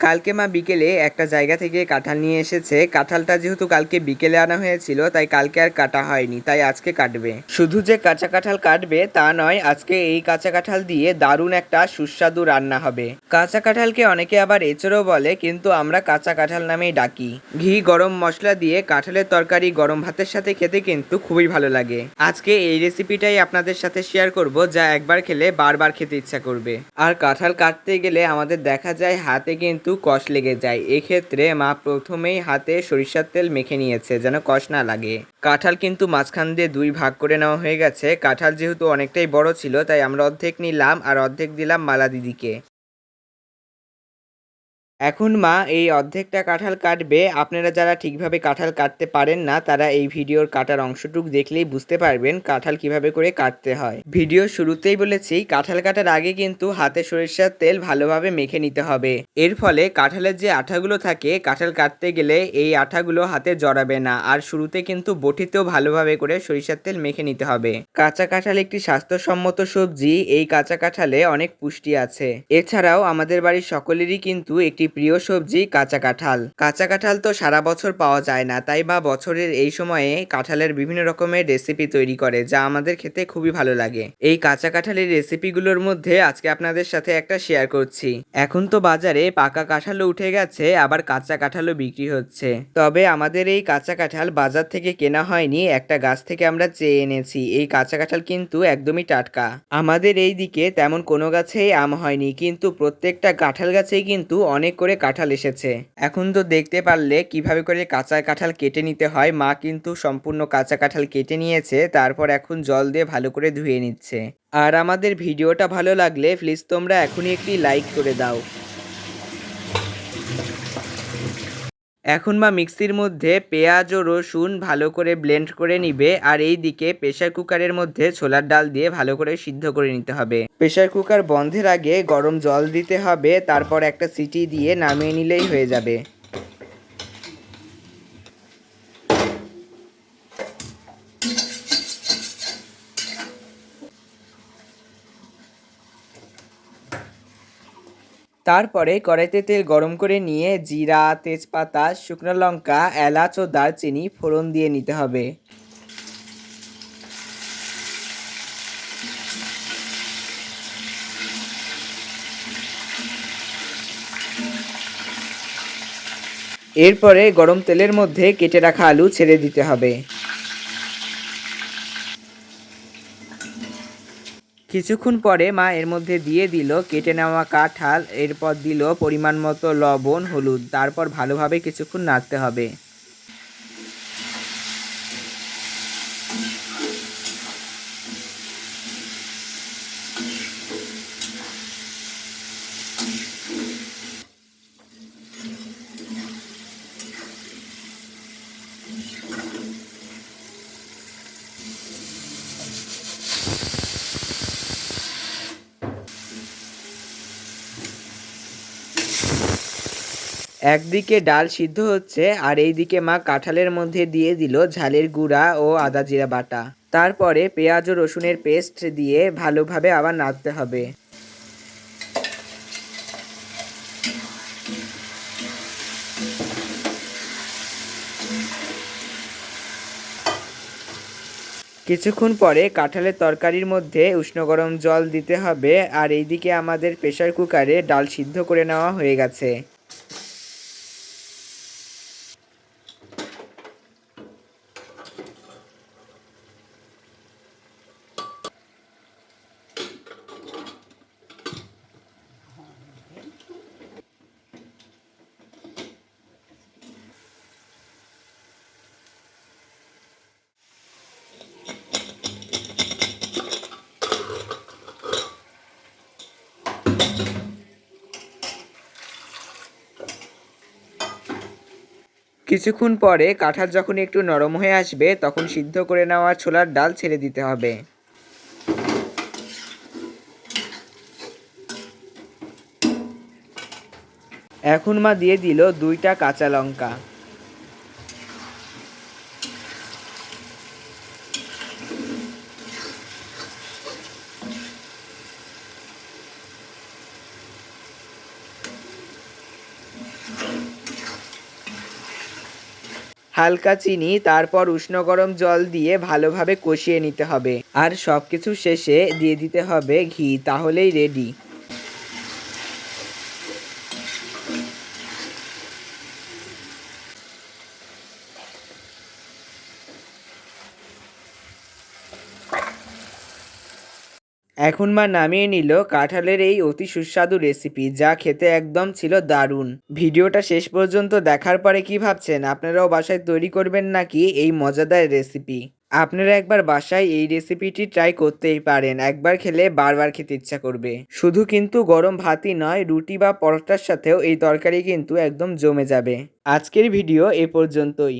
কালকে মা বিকেলে একটা জায়গা থেকে কাঁঠাল নিয়ে এসেছে। কাঁঠালটা যেহেতু কালকে বিকেলে আনা হয়েছিল, তাই কালকে আর কাটা হয়নি, তাই আজকে কাটবে। শুধু যে কাঁচা কাঁঠাল কাটবে, তা নয়, আজকে এই কাঁচা কাঁঠাল দিয়ে দারুণ একটা সুস্বাদু রান্না হবে। কাঁচা কাঁঠালকে অনেকে আবার এচড়ও বলে, কিন্তু আমরা কাঁচা কাঁঠাল নামেই ডাকি। ঘি, গরম মশলা দিয়ে কাঁঠালের তরকারি গরম ভাতের সাথে খেতে কিন্তু খুবই ভালো লাগে। আজকে এই রেসিপিটাই আপনাদের সাথে শেয়ার করব, যা একবার খেলে বারবার খেতে ইচ্ছা করবে। আর কাঁঠাল কাটতে গেলে আমাদের দেখা যায়, হাতে কিন্তু কষ লেগে যায়। এক্ষেত্রে মা প্রথমেই হাতে সরিষার তেল মেখে নিয়েছে, যেন কষ না লাগে। কাঁঠাল কিন্তু মাঝখান দিয়ে দুই ভাগ করে নেওয়া হয়ে গেছে। কাঁঠাল যেহেতু অনেকটাই বড় ছিল, তাই আমরা অর্ধেক নিলাম আর অর্ধেক দিলাম মালা দিদিকে। এখন মা, এই অর্ধেকটা কাঁঠাল কাটবে। আপনারা যারা ঠিকভাবে কাঁঠাল কাটতে পারেন না, তারা এই ভিডিওর কাটার অংশটুক দেখলেই বুঝতে পারবেন কাঁঠাল কীভাবে করে কাটতে হয়। ভিডিও শুরুতেই বলেছি, কাঁঠাল কাটার আগে কিন্তু হাতে সরিষার তেল ভালোভাবে মেখে নিতে হবে। এর ফলে কাঁঠালের যে আঠাগুলো থাকে, কাঁঠাল কাটতে গেলে এই আঠাগুলো হাতে জড়াবে না। আর শুরুতে কিন্তু বটিতেও ভালোভাবে করে সরিষার তেল মেখে নিতে হবে। কাঁচা কাঁঠাল একটি স্বাস্থ্যসম্মত সবজি, এই কাঁচা কাঁঠালে অনেক পুষ্টি আছে। এছাড়াও আমাদের বাড়ির সকলেরই কিন্তু একটি প্রিয় সবজি কাঁচা কাঁঠাল। কাঁচা কাঁঠাল তো সারা বছর পাওয়া যায় না, তাই বা বছরের এই সময়ে কাঁঠালের বিভিন্ন রকমের রেসিপি তৈরি করে, যা আমাদের খেতে খুবই ভালো লাগে। এই কাঁচা কাঁঠালের রেসিপিগুলোর মধ্যে আজকে আপনাদের সাথে একটা শেয়ার করছি। এখন তো বাজারে পাকা কাঁঠালও উঠে গেছে, আবার কাঁচা কাঁঠালও বিক্রি হচ্ছে। তবে আমাদের এই কাঁচা কাঁঠাল বাজার থেকে কেনা হয়নি, একটা গাছ থেকে আমরা চেয়ে এনেছি। এই কাঁচা কাঁঠাল কিন্তু একদমই টাটকা। আমাদের এই দিকে তেমন কোনো গাছেই আম হয়নি, কিন্তু প্রত্যেকটা কাঁঠাল গাছেই কিন্তু অনেক করে কাঁঠাল এসেছে। এখন তো দেখতে পারলে কীভাবে করে কাঁচা কাঁঠাল কেটে নিতে হয়, মা কিন্তু সম্পূর্ণ কাঁচা কাঁঠাল কেটে নিয়েছে, তারপর এখন জল দিয়ে ভালো করে ধুয়ে নিচ্ছে। আর আমাদের ভিডিওটা ভালো লাগলে প্লিজ তোমরা এখনই একটি লাইক করে দাও। এখন বা মিক্সির মধ্যে পেঁয়াজ ও রসুন ভালো করে ব্লেন্ড করে নিবে আর এই দিকে প্রেশার কুকারের মধ্যে ছোলার ডাল দিয়ে ভালো করে সিদ্ধ করে নিতে হবে। প্রেশার কুকার বন্ধের আগে গরম জল দিতে হবে, তারপর একটা সিটি দিয়ে নামিয়ে নিলেই হয়ে যাবে। তারপরে কড়াইতে তেল গরম করে নিয়ে জিরা, তেজপাতা, শুকনো লঙ্কা, এলাচ ও দারচিনি ফোড়ন দিয়ে নিতে হবে। এরপরে গরম তেলের মধ্যে কেটে রাখা আলু ছেড়ে দিতে হবে। কিছুক্ষণ পরে মা এর মধ্যে দিয়ে দিল, কেটে নেওয়া কাঁঠাল, এরপর দিল পরিমাণ মতো লবণ, হলুদ। তারপর ভালোভাবে কিছুক্ষণ নাড়তে হবে। একদিকে ডাল সিদ্ধ হচ্ছে আর এইদিকে মা কাঁঠালের মধ্যে দিয়ে দিল ঝালের গুঁড়া ও আদা জিরা বাটা। তারপরে পেঁয়াজ ও রসুনের পেস্ট দিয়ে ভালোভাবে আবার নাড়তে হবে। কিছুক্ষণ পরে কাঁঠালের তরকারির মধ্যে উষ্ণ গরম জল দিতে হবে আর এইদিকে আমাদের প্রেসার কুকারে ডাল সিদ্ধ করে নেওয়া হয়ে গেছে। কিছুক্ষণ পরে কাঁঠাল যখন একটু নরম হয়ে আসবে, তখন সিদ্ধ করে নেওয়া ছোলার ডাল ছেড়ে দিতে হবে। এখন মা দিয়ে দিল দুইটা কাঁচা লঙ্কা। হালকা চিনি, তারপর উষ্ণ গরম জল দিয়ে ভালোভাবে কষিয়ে নিতে হবে। আর সব কিছু শেষে দিয়ে দিতে হবে ঘি, তাহলেই রেডি এখন মা নামিয়ে নিল কাঁঠালের এই অতি সুস্বাদু রেসিপি যা খেতে একদম ছিল দারুণ। ভিডিওটা শেষ পর্যন্ত দেখার পরে কি ভাবছেন? আপনারাও বাসায় তৈরি করবেন নাকি এই মজাদার রেসিপি আপনারা একবার বাসায় এই রেসিপিটি ট্রাই করতেই পারেন, একবার খেলে বারবার খেতে ইচ্ছা করবে। শুধু কিন্তু গরম ভাতই নয়, রুটি বা পরোটার সাথেও এই তরকারি কিন্তু একদম জমে যাবে। আজকের ভিডিও এ পর্যন্তই।